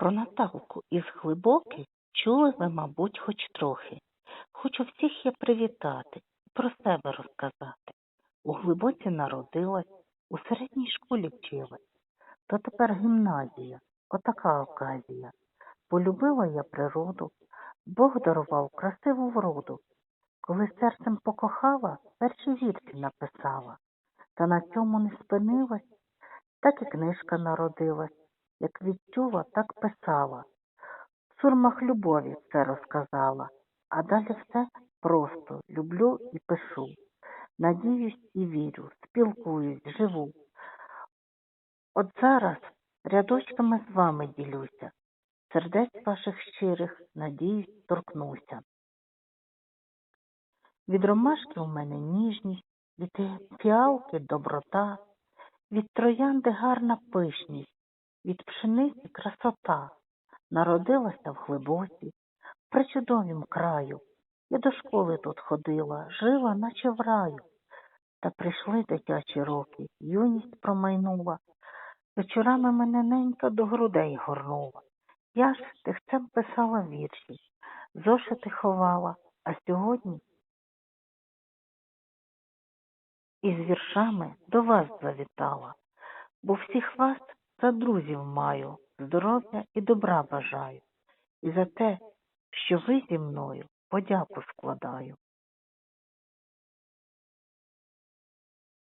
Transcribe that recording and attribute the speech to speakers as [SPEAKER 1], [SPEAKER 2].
[SPEAKER 1] Про Наталку із глибоких чули ви, мабуть, хоч трохи. Хочу всіх я привітати, про себе розказати. У глибоці народилась, у середній школі вчилась. То тепер гімназія, отака оказія. Полюбила я природу, Бог дарував красиву вроду. Коли серцем покохала, перші вірші написала. Та на цьому не спинилась, так і книжка народилась. Як відчула, так писала. В сурмах любові все розказала, а далі все просто люблю і пишу. Надіюсь і вірю, спілкуюсь, живу. От зараз рядочками з вами ділюся, сердець ваших щирих, надіюсь, торкнуся. Від ромашки у мене ніжність, від фіалки доброта, від троянди гарна пишність, від пшениці красота. Народилася в глибоці, в причудовім краю. Я до школи тут ходила, жила, наче в раю. Та прийшли дитячі роки, юність промайнула. Вечорами мене ненька до грудей горнула. Я ж тихцем писала вірші, зошити ховала, а сьогодні із віршами до вас завітала, бо всіх вас за друзів маю, здоров'я і добра бажаю, і за те, що ви зі мною подяку складаю.